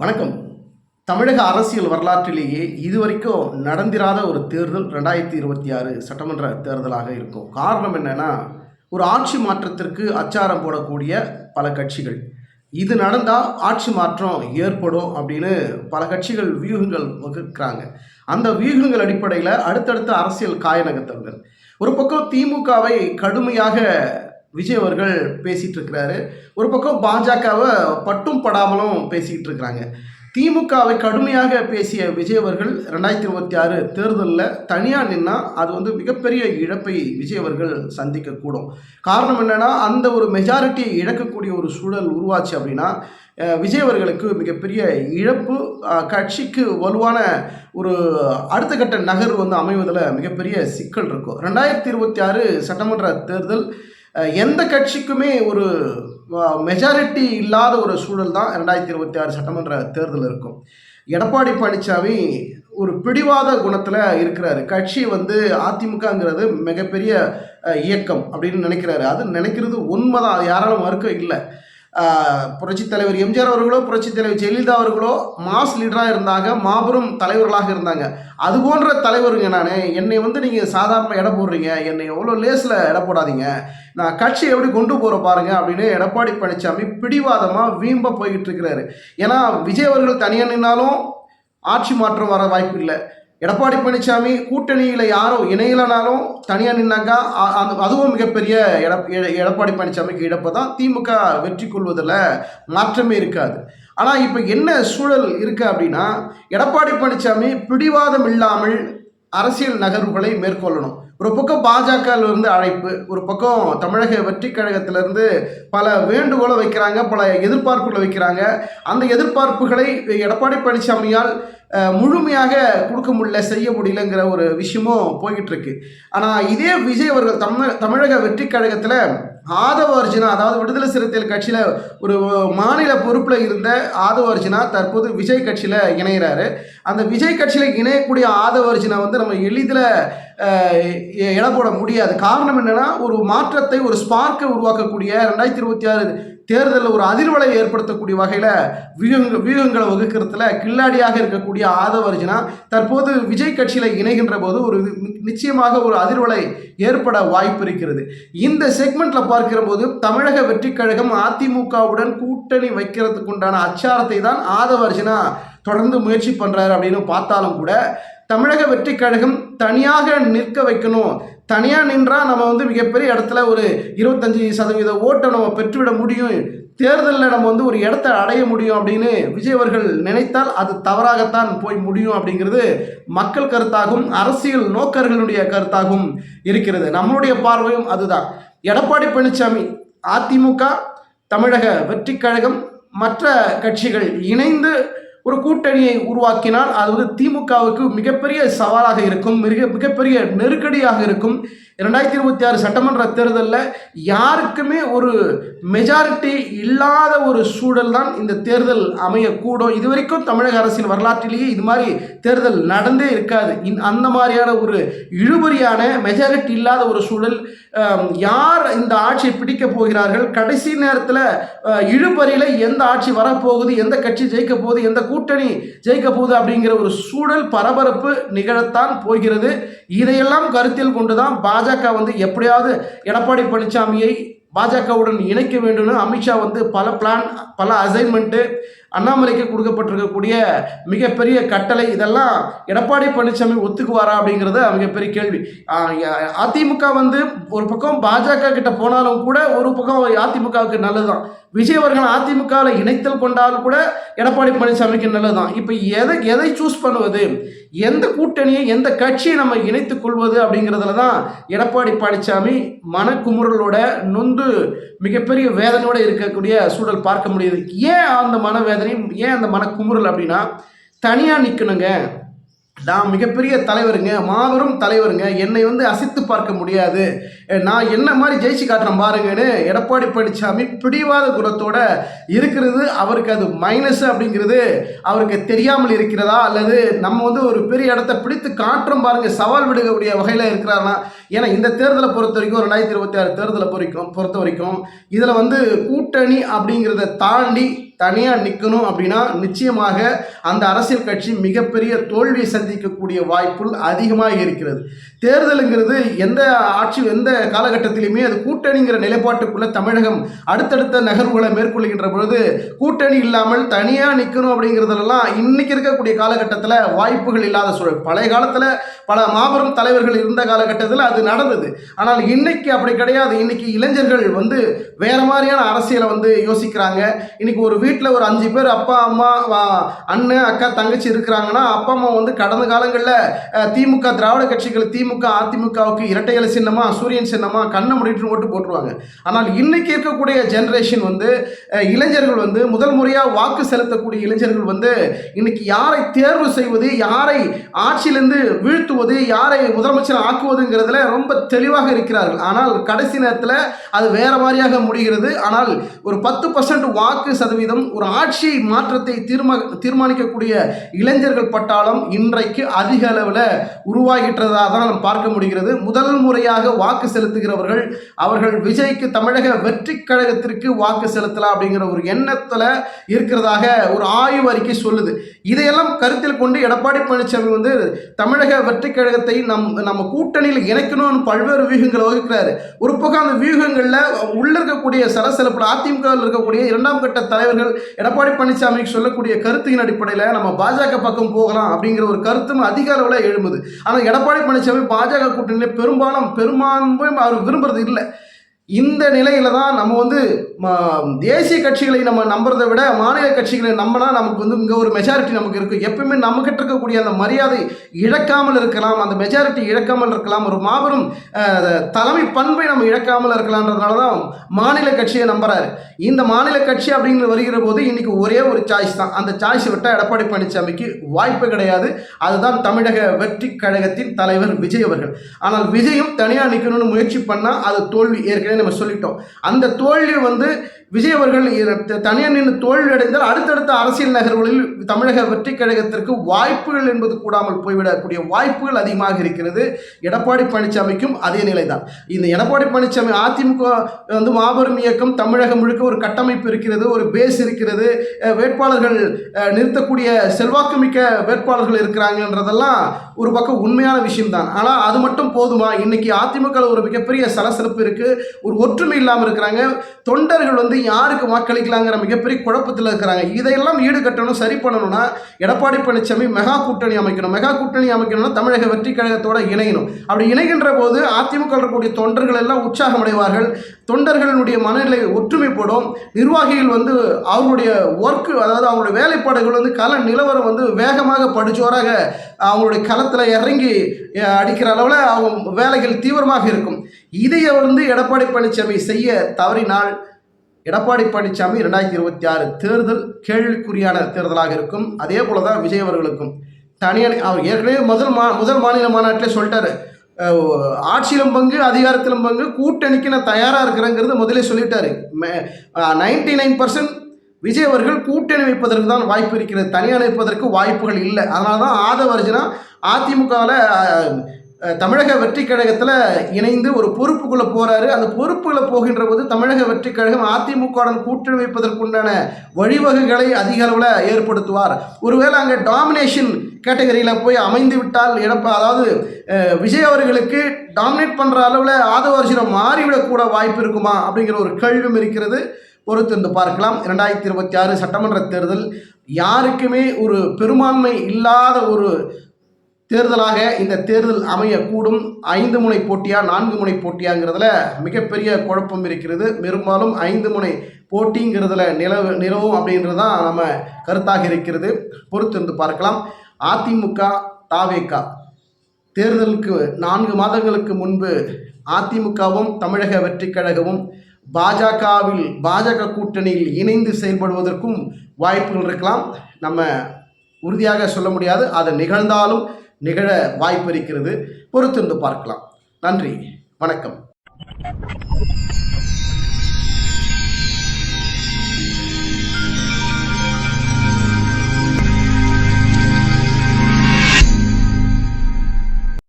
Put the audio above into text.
வணக்கம். தமிழக அரசியல் வரலாற்றிலேயே இதுவரைக்கும் நடந்திராத ஒரு தேர்தல் ரெண்டாயிரத்தி இருபத்தி ஆறு சட்டமன்ற தேர்தலாக இருக்கும். காரணம் என்னென்னா ஒரு ஆட்சி மாற்றத்திற்கு அச்சாரம் போடக்கூடிய பல கட்சிகள். இது நடந்தால் ஆட்சி மாற்றம் ஏற்படும் அப்படின்னு பல கட்சிகள் வியூகங்கள் வகுக்கிறாங்க. அந்த வியூகங்கள் அடிப்படையில் அடுத்தடுத்த அரசியல் காய நகர்த்தவர்கள் ஒரு பக்கம் திமுகவை கடுமையாக விஜய் அவர்கள் பேசிகிட்டு இருக்கிறாரு ஒரு பக்கம் பாஜகவை பட்டும் படாமலும் பேசிக்கிட்டு இருக்கிறாங்க திமுகவை கடுமையாக பேசிய விஜய் அவர்கள் ரெண்டாயிரத்தி இருபத்தி ஆறு தேர்தலில் தனியாக நின்னா அது வந்து மிகப்பெரிய இழப்பை விஜய் அவர்கள் சந்திக்கக்கூடும். காரணம் என்னென்னா அந்த ஒரு மெஜாரிட்டியை இழக்கக்கூடிய ஒரு சூழல் உருவாச்சு அப்படின்னா விஜய் அவர்களுக்கு மிகப்பெரிய இழப்பு கட்சிக்கு வலுவான ஒரு அடுத்த கட்ட நகர்வு வந்து அமைவதில் மிகப்பெரிய சிக்கல் இருக்கும். ரெண்டாயிரத்தி இருபத்தி ஆறு சட்டமன்ற தேர்தல் எந்த கட்சிக்குமே ஒரு மெஜாரிட்டி இல்லாத ஒரு சூழல் தான் ரெண்டாயிரத்தி இருபத்தி ஆறு சட்டமன்ற தேர்தல் இருக்கும். எடப்பாடி பழனிசாமி ஒரு பிடிவாத குணத்தில் இருக்கிறாரு. கட்சி வந்து அதிமுகங்கிறது மிகப்பெரிய இயக்கம் அப்படின்னு நினைக்கிறாரு. அது நினைக்கிறது உண்மைதான். அது யாராலும் மறுக்க இல்லை. புரட்சித் தலைவர் எம்ஜிஆர் அவர்களோ புரட்சித் தலைவர் ஜெயலலிதா அவர்களோ மாஸ் லீடராக இருந்தாங்க மாபெரும் தலைவர்களாக இருந்தாங்க. அது போன்ற தலைவருங்க நான். என்னை வந்து நீங்கள் சாதாரண எடை போடுறீங்க. என்னை எவ்வளோ லேஸில் எடை போடாதீங்க. நான் கட்சி எப்படி கொண்டு போகிற பாருங்க அப்படின்னு எடப்பாடி பழனிசாமி பிடிவாதமாக வீம்ப போய்கிட்டு இருக்கிறாரு. ஏன்னா விஜய் அவர்கள் தனியாக நின்னாலும் ஆட்சி மாற்றம் வர வாய்ப்பு இல்லை. எடப்பாடி பழனிசாமி கூட்டணியில் யாரும் இணையலனாலும் தனியாக நின்னாக்கா அதுவும் மிகப்பெரிய எடப் எடப்பாடி பழனிசாமிக்கு இழப்பு தான் திமுக வெற்றி கொள்வதில் மாற்றமே இருக்காது. ஆனால் இப்போ என்ன சூழல் இருக்குது அப்படின்னா எடப்பாடி பழனிசாமி பிடிவாதம் இல்லாமல் அரசியல் நகர்வுகளை மேற்கொள்ளணும். ஒரு பக்கம் பாஜகவிலிருந்து அழைப்பு ஒரு பக்கம் தமிழக வெற்றி கழகத்திலிருந்து பல வேண்டுகோளை வைக்கிறாங்க பல எதிர்பார்ப்புகளை வைக்கிறாங்க. அந்த எதிர்பார்ப்புகளை எடப்பாடி பழனிசாமியால் முழுமையாக கொடுக்க முடியல செய்ய முடியலங்கிற ஒரு விஷயமும் போய்கிட்டு இருக்கு. ஆனால் இதே விஜய் அவர்கள் தமிழ் தமிழக வெற்றி கழகத்தில் ஆதவ அர்ஜுனா அதாவது விடுதலை சிறுத்தைகள் கட்சியில் ஒரு மாநில பொறுப்பில் இருந்த ஆதவ அர்ஜுனா தற்போது விஜய் கட்சியில் இணைகிறாரு அந்த விஜய் கட்சியில் இணையக்கூடிய ஆதவ அர்ஜுனா வந்து நம்ம எளிதில் இட போட முடியாது. காரணம் என்னென்னா ஒரு மாற்றத்தை ஒரு ஸ்பார்க்கை உருவாக்கக்கூடிய ரெண்டாயிரத்தி இருபத்தி ஆறு தேர்தலில் ஒரு அதிர்வலை ஏற்படுத்தக்கூடிய வகையில் வியூகங்க வியூகங்களை வகுக்கிறதுல கில்லாடியாக இருக்கக்கூடிய ஆதவ அர்ஜுனா தற்போது விஜய் கட்சியில் இணைகின்ற போது ஒரு நிச்சயமாக ஒரு அதிர்வலை ஏற்பட வாய்ப்பு இருக்கிறது. இந்த செக்மெண்ட்டில் பார்க்கிற போது தமிழக வெற்றி கழகம் அதிமுகவுடன் கூட்டணி வைக்கிறதுக்கு உண்டான அச்சாரத்தை தான் ஆதவர்ஜனா தொடர்ந்து முயற்சி பண்றாரு அப்படின்னு பார்த்தாலும் கூட தமிழக வெற்றி கழகம் தனியாக நிற்க வைக்கணும். தனியாக நின்றா நம்ம வந்து மிகப்பெரிய இடத்துல ஒரு இருபத்தஞ்சி சதவீத ஓட்டை நம்ம பெற்றுவிட முடியும். தேர்தலில் நம்ம வந்து ஒரு இடத்த அடைய முடியும் அப்படின்னு விஜய் அவர்கள் நினைத்தால் அது தவறாகத்தான் போய் முடியும் அப்படிங்கிறது மக்கள் கருத்தாகவும் அரசியல் நோக்கர்களுடைய கருத்தாகவும் இருக்கிறது. நம்மளுடைய பார்வையும் அதுதான். எடப்பாடி பழனிசாமி அதிமுக தமிழக வெற்றி கழகம் மற்ற கட்சிகள் இணைந்து ஒரு கூட்டணியை உருவாக்கினால் அது வந்து திமுகவுக்கு மிகப்பெரிய சவாலாக இருக்கும் மிக மிகப்பெரிய நெருக்கடியாக இருக்கும். இரண்டாயிரத்தி இருபத்தி ஆறு சட்டமன்ற தேர்தலில் யாருக்குமே ஒரு மெஜாரிட்டி இல்லாத ஒரு சூழல் தான் இந்த தேர்தல் அமையக்கூடும். இதுவரைக்கும் தமிழக அரசின் வரலாற்றிலேயே இது மாதிரி தேர்தல் நடந்தே இருக்காது. இந் அந்த மாதிரியான ஒரு இழுபறியான மெஜாரிட்டி இல்லாத ஒரு சூழல் யார் இந்த ஆட்சியை பிடிக்க போகிறார்கள்? கடைசி நேரத்தில் இழுபறியில் எந்த ஆட்சி வரப்போகுது? எந்த கட்சி ஜெயிக்க போகுது? எந்த கூட்டணி ஜெயிக்க போகுது? அப்படிங்கிற ஒரு சூழல் பரபரப்பு நிகழத்தான் போகிறது. இதையெல்லாம் கருத்தில் கொண்டு தான் பாஜக வந்து எப்படியாவது எடப்பாடி பழனிசாமியை பாஜகவுடன் இணைக்க வேண்டும்னு அமித்ஷா வந்து பல பிளான் பல அசைன்மெண்ட்டு அண்ணாமலைக்கு கொடுக்கப்பட்டிருக்கக்கூடிய மிகப்பெரிய கட்டளை இதெல்லாம் எடப்பாடி பழனிசாமி ஒத்துக்குவாரா அப்படிங்கிறது மிகப்பெரிய கேள்வி. அதிமுக வந்து ஒரு பக்கம் பாஜக கிட்ட போனாலும் கூட ஒரு பக்கம் அதிமுகவுக்கு நல்லதுதான். விஜய் அவர்கள் அதிமுகவில் இணைத்தல் கொண்டாலும் கூட எடப்பாடி பழனிசாமிக்கு நல்லதுதான். இப்போ எதை எதை சூஸ் பண்ணுவது? எந்த கூட்டணியை எந்த கட்சியை நம்ம இணைத்துக் கொள்வது அப்படிங்கிறதுல தான் எடப்பாடி பழனிசாமி மனக்குமுறலோட நொந்து மிகப்பெரிய வேதனையோடு இருக்கக்கூடிய சூழல் பார்க்க முடியுது. ஏன் அந்த மனவேதனையும் ஏன் அந்த மனக்குமுறல் அப்படின்னா தனியாக நிற்கணுங்க நான் மிகப்பெரிய தலைவருங்க மாபெரும் தலைவருங்க. என்னை வந்து அசைத்து பார்க்க முடியாது. நான் என்ன மாதிரி ஜெயிச்சு காட்டுறேன் பாருங்கன்னு எடப்பாடி பழனிசாமி பிடிவாத குணத்தோட இருக்கிறது அவருக்கு அது மைனஸ் அப்படிங்கிறது அவருக்கு தெரியாமல் இருக்கிறதா? அல்லது நம்ம வந்து ஒரு பெரிய இடத்த பிடித்து காட்டுறோம் பாருங்க சவால் விடக்கூடிய வகையில் இருக்கிறாருனா ஏன்னா இந்த தேர்தலை பொறுத்த வரைக்கும் ரெண்டாயிரத்தி இருபத்தி ஆறு தேர்தலை பொறிக்கும் பொறுத்த வரைக்கும் இதில் வந்து கூட்டணி அப்படிங்கிறத தாண்டி தனியாக நிற்கணும் அப்படின்னா நிச்சயமாக அந்த அரசியல் கட்சி மிகப்பெரிய தோல்வியை சந்திக்கக்கூடிய வாய்ப்புகள் அதிகமாக இருக்கிறது. தேர்தலுங்கிறது எந்த ஆட்சி எந்த காலகட்டத்திலையுமே அது கூட்டணிங்கிற நிலைப்பாட்டுக்குள்ள தமிழகம் அடுத்தடுத்த நகர்வுகளை மேற்கொள்கின்ற பொழுது கூட்டணி இல்லாமல் தனியாக நிற்கணும் அப்படிங்கிறதுலாம் இன்னைக்கு இருக்கக்கூடிய காலகட்டத்தில் வாய்ப்புகள் இல்லாத சூழல். பழைய காலத்தில் பல மாபெரும் தலைவர்கள் இருந்த காலகட்டத்தில் அது நடந்தது. ஆனால் இன்னைக்கு அப்படி கிடையாது. இன்னைக்கு இளைஞர்கள் வந்து வேற மாதிரியான அரசியலை வந்து யோசிக்கிறாங்க. இன்னைக்கு ஒரு வீட்டில் ஒரு அஞ்சு பேர் அப்பா அம்மா வா- அண்ணன் அக்கா தங்கச்சி இருக்கிறாங்கன்னா அப்பா அம்மா வந்து கடந்த காலங்களில் திமுக திராவிட கட்சிகள் திமுக அதிமுகவுக்கு இரட்டை சின்னமா சூரியன் சின்னமா கண்ணை முடிட்டு ஓட்டு போட்டுருவாங்க. ஆனால் இன்னைக்கு இருக்கக்கூடிய ஜென்ரேஷன் வந்து இளைஞர்கள் வந்து முதல் முறையாக வாக்கு செலுத்தக்கூடிய இளைஞர்கள் வந்து இன்னைக்கு யாரை தேர்வு செய்வது யாரை ஆட்சியிலிருந்து வீழ்த்துவது யாரை முதலமைச்சர் ஆக்குவதுங்கிறதுல ரொம்ப தெளிவாக இருக்கிறார்கள். ஆனால் கடைசி நேரத்தில் அது வேற மாதிரியாக முடிகிறது. ஆனால் ஒரு பத்து பர்சன்ட் வாக்கு சதவீதம் ஒரு ஆட்சி மாற்றத்தை தீர்மா தீர்மானிக்கக்கூடிய இளைஞர்கள் பட்டாளம் இன்றைக்கு அதிக அளவில் உருவாகிட்டதாக தான் நாம் பார்க்க முடிகிறது. முதல் முறையாக வாக்கு செலுத்துகிறவர்கள் அவர்கள் விஜய்க்கு தமிழக வெற்றி கழகத்திற்கு வாக்கு செலுத்தலாம் அப்படிங்கிற ஒரு எண்ணத்தில் இருக்கிறதாக ஒரு ஆய்வு அறிக்கை சொல்லுது. இதையெல்லாம் கருத்தில் கொண்டு எடப்பாடி பழனிசாமி வந்து தமிழக வெற்றி கழகத்தை நம் நம்ம கூட்டணியில் இணைக்கணும்னு பல்வேறு வியூகங்களை வகுக்கிறாரு. ஒரு பக்கம் அந்த வியூகங்களில் உள்ள இருக்கக்கூடிய சரசலப்பட அதிமுகவில் இருக்கக்கூடிய இரண்டாம் கட்ட தலைவர்கள் எடப்பாடி பழனிசாமிக்கு சொல்லக்கூடிய கருத்தின் அடிப்படையில் நம்ம பாஜக பக்கம் போகலாம் அப்படிங்கிற ஒரு கருத்தும் அதிக அளவில் எழும்புது. ஆனால் எடப்பாடி பழனிசாமி பாஜக கூட்டணியில் பெரும்பாலும் பெரும்பான்மை அவர் விரும்புறது இல்லை. இந்த நிலையில தான் நம்ம வந்து தேசிய கட்சிகளை நம்ம நம்புறதை விட மாநில கட்சிகளை நம்பினா நமக்கு வந்து இங்கே ஒரு மெஜாரிட்டி நமக்கு இருக்கும் எப்பவுமே நம்மக்கிட்ட இருக்கக்கூடிய அந்த மரியாதை இழக்காமல் இருக்கலாம் அந்த மெஜாரிட்டி இழக்காமல் இருக்கலாம். ஒரு மாபெரும் தலைமை பண்பை நம்ம இழக்காமல் இருக்கலாம்ன்றதுனால தான் மாநில கட்சியை நம்புறாரு. இந்த மாநில கட்சி அப்படின்னு வருகிற போது இன்னைக்கு ஒரே ஒரு சாய்ஸ் தான். அந்த சாய்ஸ் விட்டால் எடப்பாடி பழனிசாமிக்கு வாய்ப்பு கிடையாது. அதுதான் தமிழக வெற்றி கழகத்தின் தலைவர் விஜய் அவர்கள். ஆனால் விஜயும் தனியாக நிற்கணும்னு முயற்சி பண்ணால் அது தோல்வி ஏற்கனவே நம்ம சொல்லிட்டோம். அந்த தோல்வி வந்து விஜய் அவர்கள் தனியார் நின்று தோல்வி அடைந்தால் அடுத்தடுத்த அரசியல் நகர்வுகளில் தமிழக வெற்றி கழகத்திற்கு வாய்ப்புகள் என்பது கூடாமல் போய்விடக்கூடிய வாய்ப்புகள் அதிகமாக இருக்கிறது. எடப்பாடி பழனிசாமிக்கும் அதே நிலைதான். இந்த எடப்பாடி பழனிசாமி அதிமுக வந்து மாபெரும் இயக்கம் தமிழகம் முழுக்க ஒரு கட்டமைப்பு இருக்கிறது ஒரு பேஸ் இருக்கிறது. வேட்பாளர்கள் நிறுத்தக்கூடிய செல்வாக்குமிக்க வேட்பாளர்கள் இருக்கிறாங்கன்றதெல்லாம் ஒரு பக்கம் உண்மையான விஷயம்தான். ஆனால் அது மட்டும் போதுமா? இன்னைக்கு அதிமுக ஒரு மிகப்பெரிய சலசலப்பு இருக்கு. ஒரு ஒற்றுமை இல்லாமல் இருக்கிறாங்க. தொண்டர்கள் வந்து யாருக்கு வாக்களிக்கலாங்கிற மிகப்பெரிய குழப்பத்தில் இருக்கிறாங்க. இதையெல்லாம் ஈடுகட்டணும் சரி பண்ணணும்னா எடப்பாடி பழனிசாமி மெகா கூட்டணி அமைக்கணும். மெகா கூட்டணி அமைக்கணும்னா தமிழக வெற்றி கழகத்தோட இணையணும். அப்படி இணைகின்ற போது அதிமுக இருக்கக்கூடிய தொண்டர்கள் எல்லாம் உற்சாகம் அடைவார்கள் தொண்டர்களுடைய மனநிலை ஒற்றுமைப்படும். நிர்வாகிகள் வந்து அவங்களுடைய ஒர்க்கு அதாவது அவங்களுடைய வேலைப்பாடுகள் வந்து கல நிலவரம் வந்து வேகமாக படிச்சோராக அவங்களுடைய களத்தில் இறங்கி அடிக்கிற அளவில் அவங்க வேலைகள் தீவிரமாக இருக்கும். இதை வந்து எடப்பாடி பழனிசாமி செய்ய தவறினால் எடப்பாடி பழனிசாமி ரெண்டாயிரத்தி இருபத்தி ஆறு தேர்தல் கேள்விக்குறியான தேர்தலாக இருக்கும். அதே போல தான் விஜய் அவர்களுக்கும். தனியான அவர் ஏற்கனவே முதல் மா முதல் மாநில மாநாட்டிலே சொல்லிட்டாரு. ஆட்சியிலும் பங்கு அதிகாரத்திலும் பங்கு கூட்டணிக்கு நான் தயாராக இருக்கிறேங்கிறது முதலே சொல்லிட்டாரு. நைன்டி நைன் பர்சன்ட் விஜய் அவர்கள் கூட்டணி வைப்பதற்கு தான் வாய்ப்பு இருக்கிறது. தனியாக வைப்பதற்கு வாய்ப்புகள் இல்லை. அதனால தான் ஆதவர்ஜனா அதிமுகவில் தமிழக வெற்றி கழகத்தில் இணைந்து ஒரு பொறுப்புக்குள்ளே போகிறாரு அந்த பொறுப்புகளை போகின்ற போது தமிழக வெற்றி கழகம் அதிமுகவுடன் கூட்டணி வைப்பதற்குண்டான வழிவகைகளை அதிக அளவில் ஏற்படுத்துவார். ஒருவேளை அங்கே டாமினேஷன் கேட்டகரியில் போய் அமைந்து விட்டால் எடப்பா அதாவது விஜய் அவர்களுக்கு டாமினேட் பண்ணுற அளவில் ஆதவர்ஜனம் மாறிவிடக்கூட வாய்ப்பு இருக்குமா அப்படிங்கிற ஒரு கேள்வியும் இருக்கிறது. பொறுத்து இருந்து பார்க்கலாம். இரண்டாயிரத்தி இருபத்தி ஆறு சட்டமன்ற தேர்தல் யாருக்குமே ஒரு பெரும்பான்மை இல்லாத ஒரு தேர்தலாக இந்த தேர்தல் அமையக்கூடும் ஐந்து முனை போட்டியா நான்கு முனை போட்டியாங்கிறதுல மிகப்பெரிய குழப்பம் இருக்கிறது. பெரும்பாலும் ஐந்து முனை போட்டிங்கிறதுல நிலவு நிலவும் அப்படின்றது தான் நம்ம கருத்தாக இருக்கிறது. பொறுத்திருந்து பார்க்கலாம். அதிமுக தாவேக்கா தேர்தலுக்கு நான்கு மாதங்களுக்கு முன்பு அதிமுகவும் தமிழக வெற்றிக் கழகமும் பாஜகவில் பாஜக கூட்டணியில் இணைந்து செயல்படுவதற்கும் வாய்ப்புகள் இருக்கலாம். நம்ம உறுதியாக சொல்ல முடியாது. அது நிகழ்ந்தாலும் நிகழ வாய்ப்பு இருக்கிறது. பொறுத்திருந்து பார்க்கலாம். நன்றி. வணக்கம்.